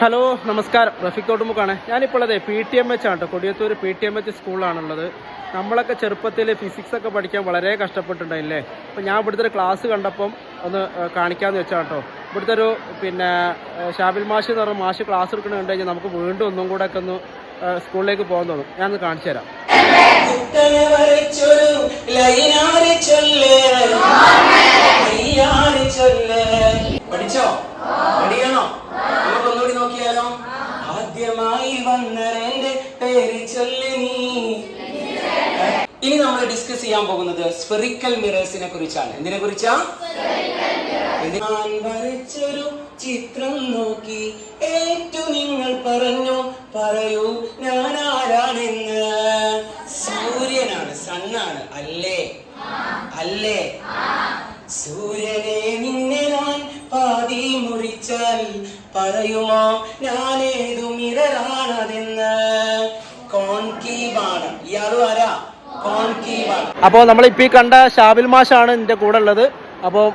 Hello നമസ്കാരം. റഫിക് തോട്ടുമുക്കാണ്. ഞാനിപ്പോൾ അതെ പി ടി എം എച്ച് ആണ് കേട്ടോ. Kodiyathur P T M H സ്കൂളാണുള്ളത് നമ്മളൊക്കെ ചെറുപ്പത്തിൽ ഫിസിക്സ് ഒക്കെ പഠിക്കാൻ വളരെ കഷ്ടപ്പെട്ടിട്ടുണ്ടായില്ലേ? അപ്പോൾ ഞാൻ ഇവിടുത്തെ ഒരു ക്ലാസ് കണ്ടപ്പം ഒന്ന് കാണിക്കാമെന്ന് വെച്ചാൽ കേട്ടോ. ഇവിടുത്തെ ഒരു പിന്നെ ഷാബിൽ മാഷ് എന്ന് പറഞ്ഞ മാഷ് ക്ലാസ് എടുക്കണ കണ്ടു കഴിഞ്ഞാൽ നമുക്ക് വീണ്ടും ഒന്നും കൂടെ ഒക്കെ ഒന്ന് സ്കൂളിലേക്ക് പോകാൻ തോന്നും. ഞാനൊന്ന് കാണിച്ചു തരാം ഇനി നമ്മൾ ഡിസ്കസ് ചെയ്യാൻ പോകുന്നത് സ്ഫെറിക്കൽ മിറേഴ്സിനെ കുറിച്ചാണ്. എന്തിനെ കുറിച്ചാ? വരച്ചൊരു ചിത്രം നോക്കി? ഏറ്റു നിങ്ങൾ പറഞ്ഞു പറയൂ ഞാൻ ആരാണെന്ന് സൂര്യനാണ് സണ്ണാണ് അല്ലേ? അല്ലേ? സൂര്യനെ നിന്നെ ഞാൻ പാതി മുറിച്ചാൽ പറയുമോ ഞാൻ ഏതു മിററാണതെന്ന് കോൺകീവാണ്. ഇയാളും അപ്പോൾ നമ്മളിപ്പോൾ ഈ കണ്ട ഷാബിൽ മാഷാണ് എന്റെ കൂടെ ഉള്ളത് അപ്പോൾ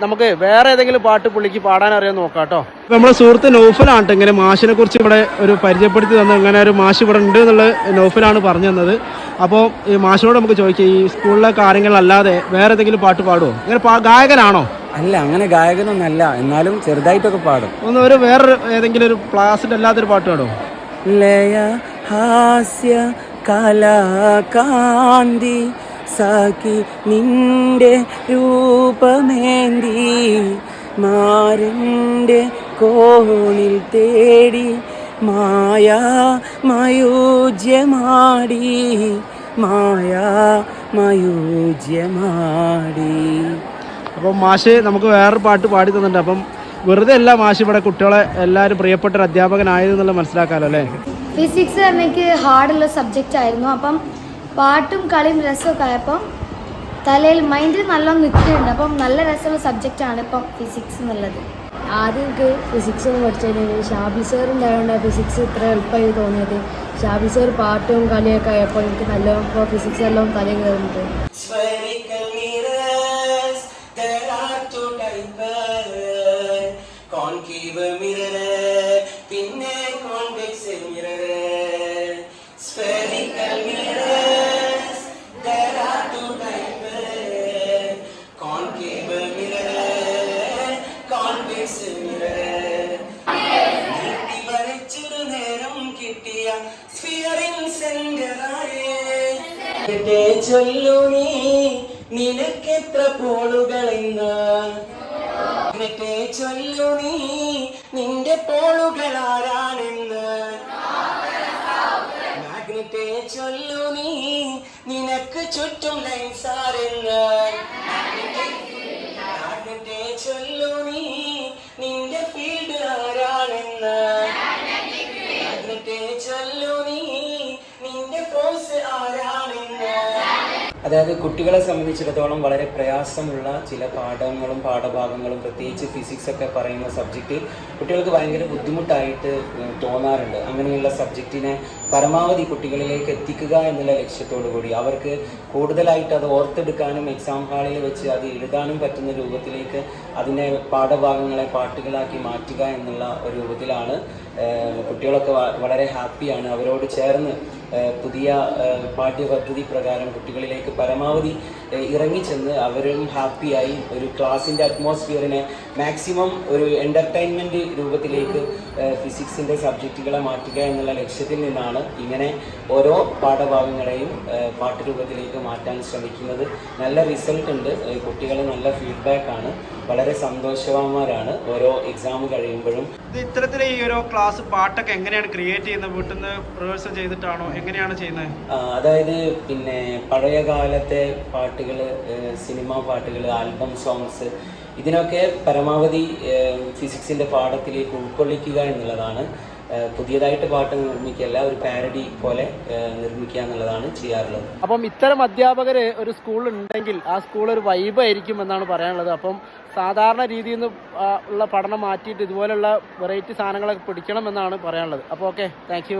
നമുക്ക് വേറെ ഏതെങ്കിലും പാട്ട് പുള്ളിക്ക് പാടാൻ അറിയാൻ നോക്കാട്ടോ. കേട്ടോ നമ്മുടെ സുഹൃത്ത് നൗഫലാണ് ഇങ്ങനെ മാഷിനെ കുറിച്ച് ഇവിടെ ഒരു പരിചയപ്പെടുത്തി തന്ന ഇങ്ങനെ ഒരു മാഷ് ഇവിടെ ഉണ്ട് എന്നുള്ള നൗഫലാണ് പറഞ്ഞു തന്നത്. അപ്പോൾ ഈ മാഷിനോട് നമുക്ക് ചോദിക്കാം ഈ സ്കൂളിലെ കാര്യങ്ങളല്ലാതെ വേറെ ഏതെങ്കിലും പാട്ട് പാടുമോ ഇങ്ങനെ പാ- ഗായകനാണോ? അല്ല അങ്ങനെ ഗായകനൊന്നല്ല. എന്നാലും ചെറുതായിട്ടൊക്കെ പാടും. ഒന്ന് ഒരു വേറെ ഏതെങ്കിലും ഒരു ക്ലാസ്സിന്റെ അല്ലാത്തൊരു പാട്ട് പാടുമോ ലയ ഹാസ്യ കലാകാന്തി സാക്കി നിന്റെ രൂപമേന്തി മാരന്റെ കോണിൽ തേടി മായ മയൂജ്യമാടി മായ മയൂജ്യമാടി. അപ്പം മാഷ് നമുക്ക് വേറൊരു പാട്ട് പാടി തന്നിട്ടുണ്ട്. അപ്പം വെറുതെ അല്ല മാഷ് ഇവിടെ കുട്ടികളെ എല്ലാവരും പ്രിയപ്പെട്ട ഒരു അധ്യാപകനായതെന്നുള്ള മനസ്സിലാക്കാമല്ലോ അല്ലേ? ഫിസിക്സ് എനിക്ക് ഹാർഡുള്ള സബ്ജക്റ്റ് ആയിരുന്നു. അപ്പം പാട്ടും കളിയും രസമൊക്കെ ആയപ്പം തലയിൽ മൈൻഡിൽ നല്ലോണം നിൽക്കുന്നുണ്ട്. അപ്പം നല്ല രസമുള്ള സബ്ജക്റ്റാണ് ഇപ്പം ഫിസിക്സ് എന്നുള്ളത്. ആദ്യം എനിക്ക് ഫിസിക്സ് ഒന്ന് പഠിച്ചതിന് ഷാബി സാർ ഉണ്ടായതുകൊണ്ട് ഫിസിക്സ് ഇത്ര എളുപ്പമായി തോന്നിയത്. ഷാബി സാർ പാട്ടും കളിയൊക്കെ ആയപ്പോൾ എനിക്ക് നല്ല ഇപ്പോൾ ഫിസിക്സ് എല്ലാം തലയിൽ കയറുന്നത് വരച്ചൊരു നേരം കിട്ടിയ സ്ഫിയറിൻ സെന്ററായേ. ചൊല്ലു നീ നിനക്കെത്ര പോളുകളെന്നെ. എന്നിട്ടേ ചൊല്ലു നീ നിന്റെ പോളുകൾ ആരാണെന്ന് മാഗ്നറ്റെ ചൊല്ലു നീ നിനക്ക് ചുറ്റും ലൈൻസ് അതായത് കുട്ടികളെ സംബന്ധിച്ചിടത്തോളം വളരെ പ്രയാസമുള്ള ചില പാഠങ്ങളും പാഠഭാഗങ്ങളും പ്രത്യേകിച്ച് ഫിസിക്സ് ഒക്കെ പറയുന്ന സബ്ജക്റ്റ് കുട്ടികൾക്ക് ഭയങ്കര ബുദ്ധിമുട്ടായിട്ട് തോന്നാറുണ്ട്. അങ്ങനെയുള്ള സബ്ജക്റ്റിനെ പരമാവധി കുട്ടികളിലേക്ക് എത്തിക്കുക എന്നുള്ള ലക്ഷ്യത്തോടു കൂടി. അവർക്ക് കൂടുതലായിട്ട് അത് ഓർത്തെടുക്കാനും എക്സാം ഹാളിൽ വെച്ച് അത് എഴുതാനും പറ്റുന്ന രൂപത്തിലേക്ക് അതിനെ പാഠഭാഗങ്ങളെ പാട്ടുകളാക്കി മാറ്റുക എന്നുള്ള ഒരു രൂപത്തിലാണ് കുട്ടികളൊക്കെ വളരെ ഹാപ്പിയാണ്. അവരോട് ചേർന്ന് പുതിയ പാഠ്യപദ്ധതി പ്രകാരം കുട്ടികളിലേക്ക് പരമാവധി ഇറങ്ങിച്ചെന്ന് അവരും ഹാപ്പിയായി ഒരു ക്ലാസിന്റെ അറ്റ്മോസ്ഫിയറിനെ മാക്സിമം ഒരു എന്റർടൈൻമെന്റ് രൂപത്തിലേക്ക് ഫിസിക്സിന്റെ സബ്ജക്റ്റുകളെ മാറ്റുക എന്നുള്ള ലക്ഷ്യത്തിൽ നിന്നാണ് ഇങ്ങനെ ഓരോ പാഠഭാഗങ്ങളെയും ഏഹ്, പാട്ടുരൂപത്തിലേക്ക് മാറ്റാൻ ശ്രമിക്കുന്നത്. നല്ല റിസൾട്ട് ഉണ്ട് കുട്ടികൾ നല്ല ഫീഡ്ബാക്കാണ്. വളരെ സന്തോഷവാന്മാരാണ്. ഓരോ എക്സാം കഴിയുമ്പോഴും ഇത് ഇത്തരത്തിൽ ഈ ഒരു ക്ലാസ് പാട്ടൊക്കെ എങ്ങനെയാണ് ക്രിയേറ്റ് ചെയ്യുന്നത്? വീട്ടിൽ നിന്ന് റിഹേഴ്സൽ ചെയ്തിട്ടാണോ? എങ്ങനെയാണ് ചെയ്യുന്നത്? അതായത് പിന്നെ പഴയ കാലത്തെ പാട്ടുകൾ സിനിമ പാട്ടുകൾ ആൽബം സോങ്സ് ഇതിനൊക്കെ പരമാവധി ഫിസിക്സിന്റെ പാഠത്തിലേക്ക് ഉൾക്കൊള്ളിക്കുക എന്നുള്ളതാണ്. പുതിയതായിട്ട് പാട്ട് നിർമ്മിക്കുകയല്ല ഒരു പാരഡി പോലെ നിർമ്മിക്കുക എന്നുള്ളതാണ് ചെയ്യാറുള്ളത്. അപ്പം ഇത്തരം അധ്യാപകർ ഒരു സ്കൂൾ ഉണ്ടെങ്കിൽ ആ സ്കൂൾ ഒരു വൈബ് ആയിരിക്കും എന്നാണ് പറയാനുള്ളത്. അപ്പം സാധാരണ രീതിയിൽ നിന്ന് ഉള്ള പഠനം മാറ്റിയിട്ട് ഇതുപോലുള്ള വെറൈറ്റി സാധനങ്ങളൊക്കെ പിടിക്കണം എന്നാണ് പറയാനുള്ളത്. അപ്പോൾ ഓക്കെ താങ്ക്